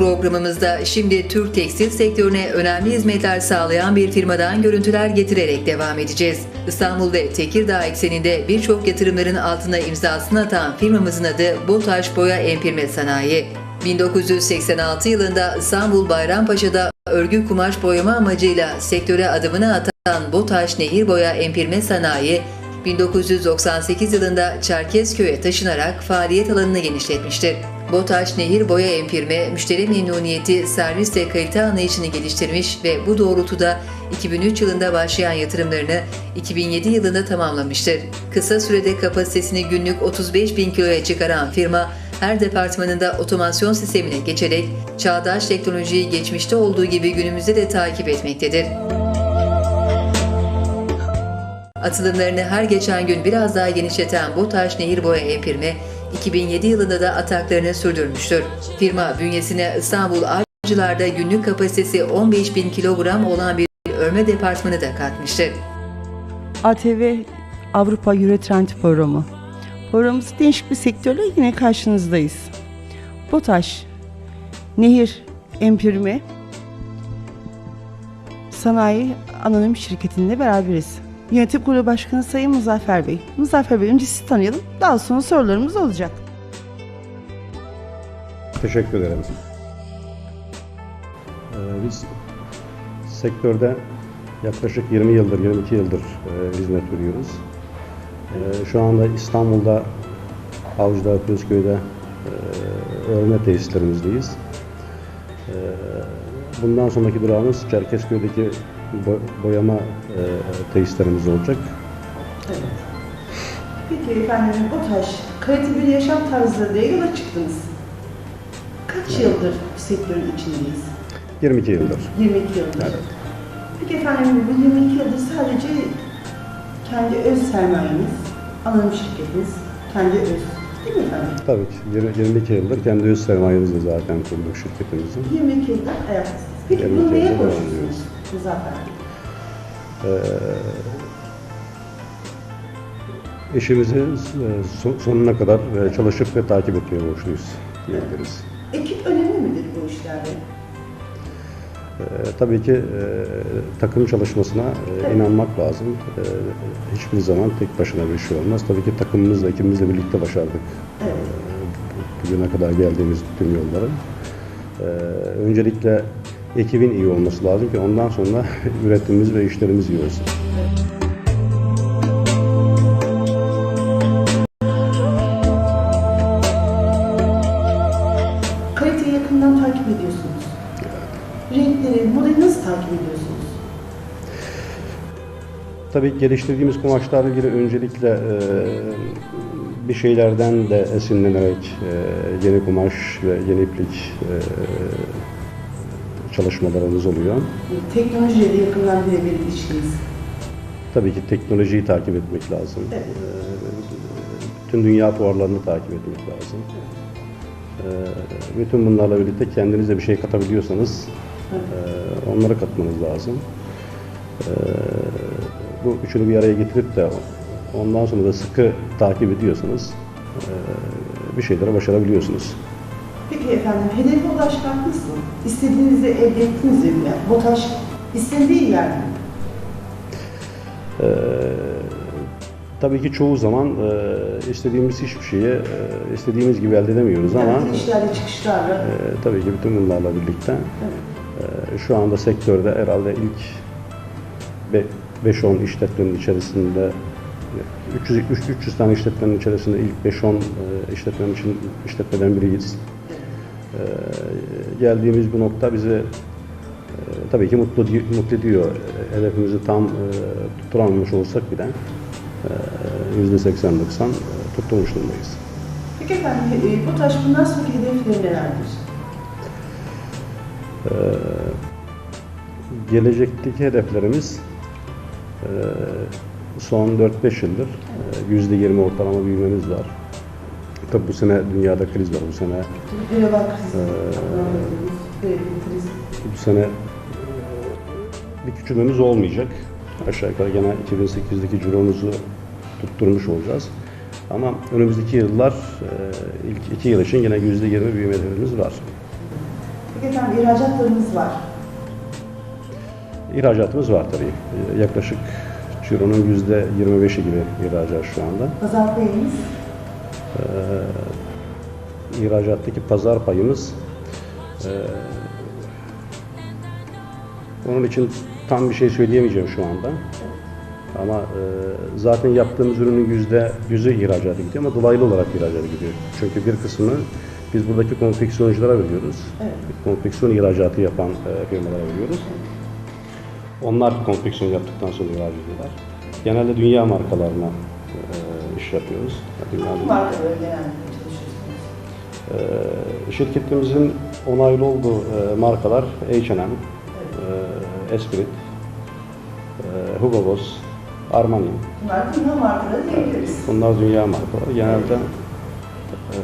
programımızda şimdi Türk tekstil sektörüne önemli hizmetler sağlayan bir firmadan görüntüler getirerek devam edeceğiz. İstanbul ve Tekirdağ ekseninde birçok yatırımların altına imzasını atan firmamızın adı BOTAŞ Boya Empirme Sanayi. 1986 yılında İstanbul Bayrampaşa'da örgü kumaş boyama amacıyla sektöre adımını atan BOTAŞ Nehir Boya Empirme Sanayi, 1998 yılında Çerkezköy'e taşınarak faaliyet alanını genişletmiştir. BOTAŞ Nehir Boya Empirme, müşteri memnuniyeti, servis ve kalite anlayışını geliştirmiş ve bu doğrultuda 2003 yılında başlayan yatırımlarını 2007 yılında tamamlamıştır. Kısa sürede kapasitesini günlük 35 bin kiloya çıkaran firma, her departmanında otomasyon sistemine geçerek çağdaş teknolojiyi geçmişte olduğu gibi günümüzde de takip etmektedir. Atılımlarını her geçen gün biraz daha genişleten BOTAŞ Nehir Boya Empirme, 2007 yılında da ataklarını sürdürmüştür. Firma bünyesine İstanbul Avcılar'da günlük kapasitesi 15 bin kilogram olan bir örme departmanı da katmıştır. ATV Avrupa Eurotrend Programı. Programımız değişik bir sektörle yine karşınızdayız. BOTAŞ, Nehir Empirme, Sanayi Anonim Şirketi'nde beraberiz. Yönetim Kurulu Başkanı Sayın Muzaffer Bey. Muzaffer Bey önce sizi tanıyalım. Daha sonra sorularımız olacak. Teşekkür ederim. Ee, Biz sektörde yaklaşık 20 yıldır, 22 yıldır e, hizmet veriyoruz. Ee, Şu anda İstanbul'da, Avcılar, Közköy'de e, örme tesislerimizdeyiz. Ee, Bundan sonraki durağımız Çerkezköy'deki boyama e, tesislerimiz olacak. Peki efendim BOTAŞ, kaliteli bir yaşam tarzı diye yola çıktınız. Kaç yıldır bu sektörün içindeyiz? 22 yıldır. 22 yıldır. Evet. Peki efendim bu 22 yıldır sadece kendi öz sermayeniz, anonim şirketiniz, kendi öz değil mi efendim? Tabii ki yirmi- 22 yıldır kendi öz sermayemizle zaten kurduk şirketimizi. 22 yıldır ayaktasınız. Peki 22 bunu neye borçlusunuz Muzaffer Bey? Eşimizi e, son- sonuna kadar e, çalışıp ve takip etmeye borçluyuz diyebiliriz. Ekip önemli midir bu işlerde? E, tabii ki e, takım çalışmasına e, inanmak lazım. E, hiçbir zaman tek başına bir şey olmaz. Tabii ki takımımızla, ekibimizle birlikte başardık Evet. bu- bugüne kadar geldiğimiz tüm yolları. E, öncelikle ekibin iyi olması lazım ki ondan sonra üretimimiz ve işlerimiz iyi olsun. Kaliteyi yakından takip ediyorsunuz. Renkleri, modeli nasıl takip ediyorsunuz? Tabii geliştirdiğimiz kumaşlarla ilgili öncelikle e, bir şeylerden de esinlenerek e, yeni kumaş ve yeni iplik e, çalışmalarımız oluyor. Teknolojiyle de yakından birebir ilişkiniz. Tabii ki teknolojiyi takip etmek lazım. Evet. E, bütün dünya fuarlarını takip etmek lazım. E, bütün bunlarla birlikte kendinize bir şey katabiliyorsanız e, onları katmanız lazım. E, bu üçünü bir araya getirip de ondan sonra da sıkı takip ediyorsanız e, bir şeylere başarabiliyorsunuz. Peki efendim, hedefe ulaşmak nasıl? İstediğinizi elde ettiniz mi? Yani BOTAŞ istediği yer mi? Ee, tabii ki çoğu zaman e, istediğimiz hiçbir şeyi e, istediğimiz gibi elde edemiyoruz ama Yani inişlerle çıkışlarla. e, tabii ki bütün bunlarla birlikte e, şu anda sektörde herhalde ilk be- 5-10 işletmenin içerisinde 300, 300 tane işletmenin içerisinde ilk 5-10 e, işletmenin için işletmeden biriyiz. E, geldiğimiz bu nokta bizi e, tabii ki mutlu mutlu ediyor. Hedefimizi tam e, tutturamamış olsak bile e, %80-90 e, tutturmuş durumdayız. Peki efendim, BOTAŞ bundan sonraki hedefleri nelerdir? Gelecekteki hedeflerimiz e, son 4-5 yıldır e, %20 ortalama büyümemiz var. Tabii bu sene dünyada kriz var. Bu sene Global kriz, kriz. bu sene e, bir küçülmemiz olmayacak. Aşağı yukarı gene 2008'deki ciromuzu tutturmuş olacağız. Ama önümüzdeki yıllar e, ilk iki yıl için yine %20 büyüme hedefimiz var. Peki efendim ihracatlarınız var. İhracatımız var tabii. Ee, Yaklaşık cironun %25'i gibi ihracat şu anda. Pazar payınız. İhracattaki pazar payımız eee, onun için tam bir şey söyleyemeyeceğim şu anda. Ama eee, zaten yaptığımız ürünün yüzde yüzü ihracata gidiyor ama dolaylı olarak ihracata gidiyor. Çünkü bir kısmını biz buradaki konfeksiyonculara veriyoruz. Evet. Konfeksiyon ihracatı yapan firmalara veriyoruz. Onlar konfeksiyon yaptıktan sonra ihraç ediyorlar. Genelde dünya markalarına iş yapıyoruz. Çalışıyorsunuz? Ee, Şirketimizin onaylı olduğu e, markalar H&M, e, Esprit, e, Hugo Boss, Armani. Bunlar dünya markaları diyebiliriz. Bunlar dünya markaları. Genelde e,